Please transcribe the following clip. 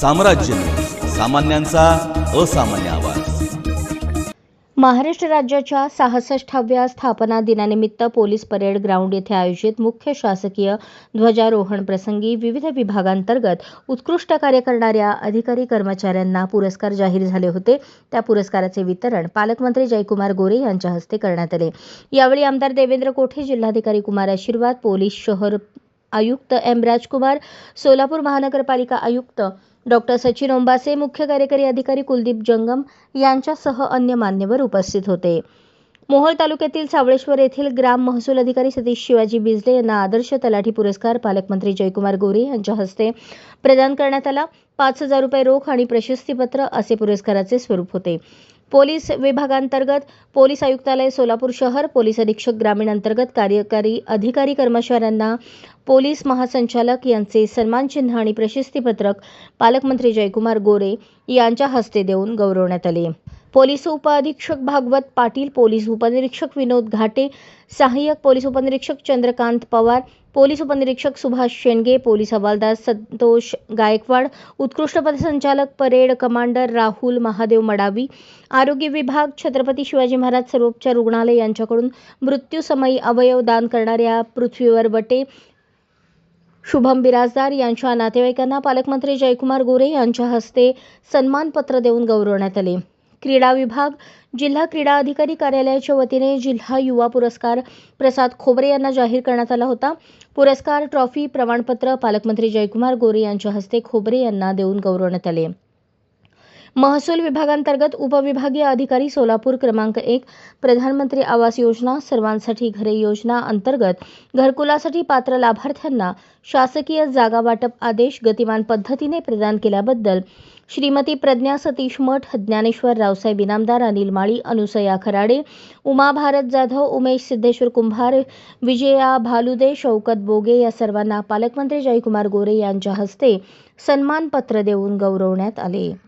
साम्राज्य. सामान्यांचा असामान्य आवाज. महाराष्ट्र राज्याच्या सहासष्टाव्या स्थापना दिनानिमित्त पोलीस परेड ग्राउंड येथे आयोजित मुख्य शासकीय ध्वजारोहण प्रसंगी विविध विभागांतर्गत उत्कृष्ट कार्य करणाऱ्या अधिकारी कर्मचाऱ्यांना पुरस्कार जाहीर झाले होते. त्या पुरस्काराचे वितरण पालकमंत्री जयकुमार गोरे यांच्या हस्ते करण्यात आले. यावेळी आमदार देवेंद्र कोठे जिल्हाधिकारी कुमार आशीर्वाद पोलीस शहर आयुक्त एम. राजकुमार सोलापूर महानगरपालिका आयुक्त डॉक्टर सचिन ओंबासे मुख्य कार्यकारी अधिकारी कुलदीप जंगम यांच्यासह अन्य मान्यवर उपस्थित होते. मोहोळ तालुक्यातील सावळेश्वर येथील ग्राम महसूल अधिकारी सतीश शिवाजी बिजले यांना आदर्श तलाठी पुरस्कार पालकमंत्री जयकुमार गोरे यांच्या हस्ते प्रदान करण्यात आला. पाच हजार रुपये रोख आणि प्रशस्तीपत्र असे पुरस्काराचे स्वरूप होते. पोलीस विभागांतर्गत पोलीस आयुक्तालय सोलापूर शहर पोलीस अधीक्षक ग्रामीण अंतर्गत कार्यकारी अधिकारी कर्मचाऱ्यांना पोलीस महासंचालक यांचे सन्मानचिन्ह आणि प्रशस्तीपत्रक पालकमंत्री जयकुमार गोरे यांच्या हस्ते देऊन गौरवण्यात आले. पोलीस उपअधीक्षक भागवत पाटील पोलीस उपनिरीक्षक विनोद घाटे सहाय्यक पोलीस उपनिरीक्षक चंद्रकांत पवार पोलीस उपनिरीक्षक सुभाष शेंडगे पोलीस हवालदार संतोष गायकवाड उत्कृष्ट पथसंचालक परेड कमांडर राहुल महादेव मडावी आरोग्य विभाग छत्रपती शिवाजी महाराज सर्वोपचार रुग्णालय यांच्याकडून मृत्यूसमयी अवयव दान करणाऱ्या पृथ्वीवर वटे शुभम बिराजदार यांच्या नातेवाईकांना पालकमंत्री जयकुमार गोरे यांच्या हस्ते सन्मानपत्र देऊन गौरवण्यात आले. क्रीडा विभाग जिल्हा क्रीडा अधिकारी कार्यालयाच्या वतीने जिल्हा युवा पुरस्कार प्रसाद खोबरे यांना जाहीर करण्यात आला होता. पुरस्कार ट्रॉफी प्रमाणपत्र पालकमंत्री जयकुमार गोरे यांच्या हस्ते खोबरे यांना देऊन गौरवण्यात आले. महसूल विभागांतर्गत उपविभागीय अधिकारी सोलापूर क्रमांक एक प्रधानमंत्री आवास योजना सर्वांसाठी घरे योजना अंतर्गत घरकुलासाठी पात्र लाभार्थ्यांना शासकीय जागा वाटप आदेश गतिमान पद्धतीने प्रदान केल्याबद्दल श्रीमती प्रज्ञा सतीश मठ ज्ञानेश्वर रावसाहेब इनामदार अनिल माळी अनुसया खराडे उमा भारत जाधव उमेश सिद्धेश्वर कुंभार विजया भालुदे शौकत बोगे या सर्वांना पालकमंत्री जयकुमार गोरे यांच्या हस्ते सन्मानपत्र देऊन गौरवण्यात आले.